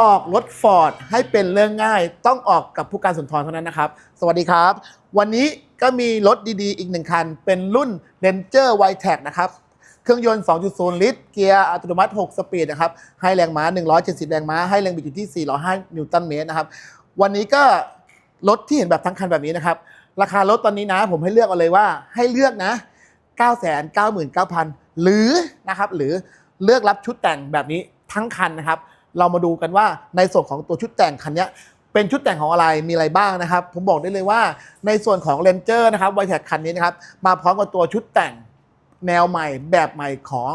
ออกรถฟอร์ดให้เป็นเรื่องง่าย ต้องออกกับผู้การสุนทรเท่านั้นนะครับ สวัสดีครับ วันนี้ก็มีรถดีๆ อีกหนึ่งคัน เป็นรุ่น Ranger w i t e c นะครับ เครื่องยนต์ 2.0 ลิตร เกียร์อัตโนมัติ 6 สปีดนะครับ ให้แรงม้า 170 แรงม้า ให้แรงบิดอยู่ที่ 405 นิวตันเมตรนะครับ วันนี้ก็รถที่เห็นแบบทั้งคันแบบนี้นะครับ ราคารถตอนนี้นะ ผมให้เลือกเอาเลยว่าให้เลือกนะ 999,000 หรือนะครับ หรือเลือกรับชุดแต่งแบบนี้ทั้งคันนะครับ เรามาดูกันว่าในส่วนของตัวชุดแต่งคันนี้เป็นชุดแต่งของอะไรมีอะไรบ้างนะครับ ผมบอกได้เลยว่าในส่วนของ Ranger นะครับไวแท็กคันนี้นะครับมาพร้อมกับตัวชุดแต่งแนวใหม่แบบใหม่ของ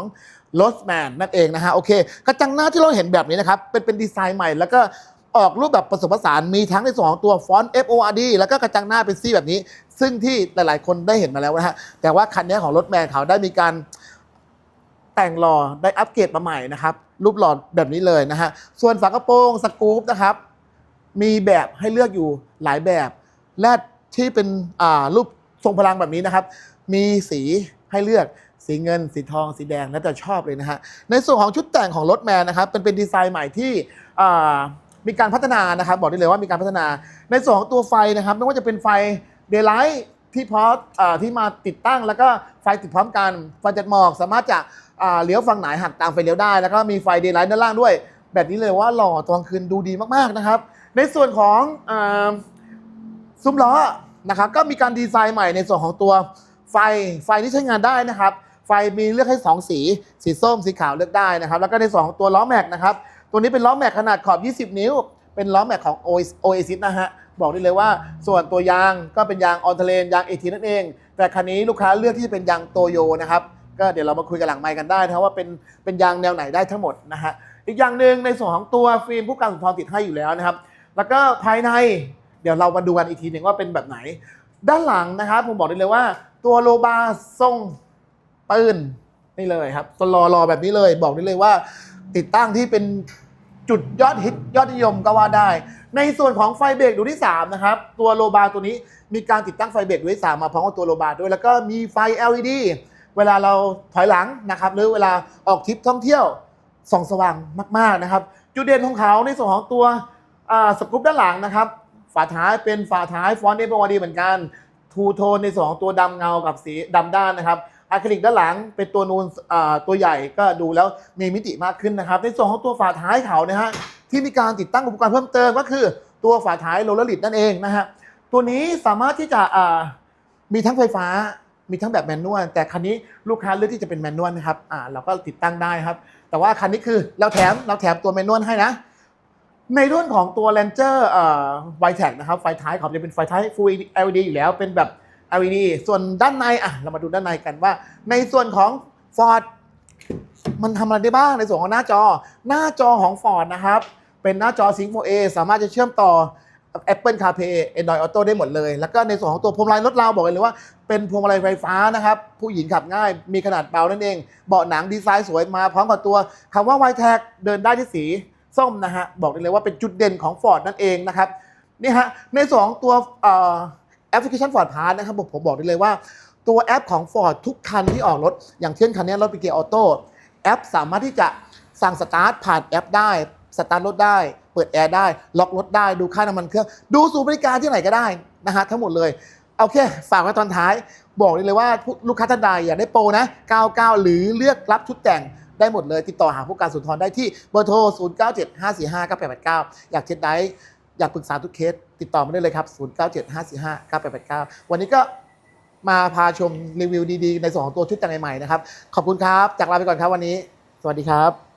r o s m a n นั่นเองนะฮะโอเคกระจังหน้าที่เราเห็นแบบนี้นะครับ เป็นเป็นดีไซน์ใหม่แล้วก็ออกรูปแบบผสมผสานมีทั้งในส่วนของตัวฟอนต์ FORD แล้วก็กระจังหน้าเป็นซี่แบบนี้ ซึ่งที่หลาย ๆ คนได้เห็นมาแล้วนะฮะแต่ว่าคันนี้ของรถแมนเขาได้มีการ แต่งหล่อได้อัปเกรดมาใหม่นะครับ รูปหล่อแบบนี้เลยนะฮะ ส่วนฝากระโปรงสกู๊ปนะครับ มีแบบให้เลือกอยู่หลายแบบ และที่เป็นรูปทรงพลังแบบนี้นะครับ มีสีให้เลือกสีเงิน สีทอง สีแดงแล้วแต่ชอบเลยนะฮะ ในส่วนของชุดแต่งของรถแมนนะครับเป็นเป็นดีไซน์ใหม่ที่มีการพัฒนานะครับ บอกได้เลยว่ามีการพัฒนา ในส่วนของตัวไฟนะครับ ไม่ว่าจะเป็นไฟเดย์ไลท์ ที่พร้อมอ่าที่มาติดตั้งแล้วก็ไฟติดพร้อมกันไฟจัดหมอกสามารถจะอ่าเลี้ยวฝั่งไหนหักตามไฟเลี้ยวได้ แล้วก็มีไฟเดย์ไลท์ด้านล่างด้วย แบบนี้เลยว่าหล่อตอนกลางคืนดูดีมากๆนะครับ ในส่วนของอาซุ้มล้อนะครับก็มีการดีไซน์ใหม่ในส่วนของตัวไฟไฟที่ใช้งานได้นะครับ ไฟมีเลือกให้ 2 สี สีส้มสีขาวเลือกได้นะครับ แล้วก็ในส่วนของตัวล้อแม็กนะครับ ตัวนี้เป็นล้อแม็กขนาดขอบ 20 นิ้ว เป็นล้อแม็กของ Oasis นะฮะ บอกได้เลยว่า ส่วนตัวยางก็เป็นยางออนเทเลนยางเอทีนั่นเอง แต่คันนี้ลูกค้าเลือกที่จะเป็นยางโตโยนะครับก็เดี๋ยวเรามาคุยกันหลังไมค์กันได้นะครับว่าเป็นเป็นยางแนวไหนได้ทั้งหมดนะฮะอีกอย่างหนึ่งในส่วนของตัวฟิล์มผู้การสุนทรติดให้อยู่แล้วนะครับ แล้วก็ภายในเดี๋ยวเรามาดูกันอีกทีหนึ่งว่าเป็นแบบไหน ด้านหลังนะครับผมบอกได้เลยว่า ตัวโลบาทรงปืนนี่เลยครับตัวรอรอแบบนี้เลย บอกได้เลยว่า ติดตั้งที่เป็น จุดยอดฮิตยอดนิยมก็ว่าได้ ในส่วนของไฟเบรกดวงที่ 3 นะครับ ตัวโลบาตัวนี้มีการติดตั้งไฟเบรกดวงที่ 3 มาพร้อมกับตัวโลบาด้วย แล้วก็มีไฟ LED เวลาเราถอยหลังนะครับหรือเวลาออกทริปท่องเที่ยวส่องสว่างมากๆนะครับ จุดเด่นของเขาในส่วนของตัวสกู๊ปด้านหลังนะครับ ฝาท้ายเป็นฝาท้ายฟอนต์เอฟวดีเหมือนกันทูโทนในส่วนของตัวดำเงากับสีดำด้านนะครับ อะคริลิกด้านหลังเป็นตัวนูนตัวใหญ่ก็ดูแล้วมีมิติมากขึ้นนะครับ ในส่วนของตัวฝาท้ายเขานะฮะที่มีการติดตั้งอุปกรณ์เพิ่มเติมก็คือ ตัวฝาท้ายโรลเลอร์ลิดนั่นเองนะฮะตัวนี้สามารถที่จะมีทั้งไฟฟ้ามีทั้งแบบแมนนวลแต่คันนี้ลูกค้าเลือกที่จะเป็นแมนนวลนะครับอ่าเราก็ติดตั้งได้ครับ แต่ว่าคันนี้คือเราแถมเราแถมตัวแมนนวลให้นะ ในรุ่นของตัว Ranger เอ่อ w i t e c นะครับไฟท้ายเขาจะเป็นไฟท้าย Full LED อยู่แล้วเป็นแบบ LED ส่วนด้านในอะเรามาดูด้านในกันว่า ในส่วนของ Ford มันทำอะไรได้บ้างในส่วนของหน้าจอ หน้าจอของ Ford นะครับ เป็นหน้าจอ Sync 4A สามารถจะเชื่อมต่อ Apple CarPlay Android Auto ได้หมดเลย แล้วก็ในส่วนของตัวพวงมาลัยรถเราบอกเลยว่า เป็นพวงมาลัยไฟฟ้านะครับ ผู้หญิงขับง่าย มีขนาดเบานั่นเอง เบาะหนังดีไซน์สวยมาพร้อมกับตัวคำว่า w i t e c เดินได้ที่สีส้มนะฮะ บอกได้เลยว่าเป็นจุดเด่นของ Ford นั่นเองนะครับ นี่ฮะ ในส่วนของตัว แอปพลิเคชัน Ford Pass นะครับผมผมบอกได้เลยว่า ตัวแอปของ Ford ทุกคันที่ออกรถ อย่างเช่นคันนี้รถป็นเกียร์ออโต้แอปสามารถที่จะสั่งสตาร์ทผ่านแอปได้สตาร์ทรถได้ เปิดแอร์ได้ ล็อกรถได้ ดูค่าน้ำมันเครื่อง ดูศูนย์บริการที่ไหนก็ได้นะฮะทั้งหมดเลยโอเค ฝากไว้ตอนท้าย บอกได้เลยว่าลูกค้าท่านใดอยากได้โปรนะ 99 หรือเลือกรับชุดแต่งได้หมดเลย ติดต่อหาผู้การสุนทรได้ที่เบอร์โทร 0975459889 อยากเช็ดได้ อยากปรึกษาทุกเคส ติดต่อมาได้เลยครับ 0975459889 วันนี้ก็มาพาชมรีวิวดีๆ ในส่วนของตัวชุดแต่งใหม่ๆนะครับ ขอบคุณครับ จากลาไปก่อนครับวันนี้ สวัสดีครับ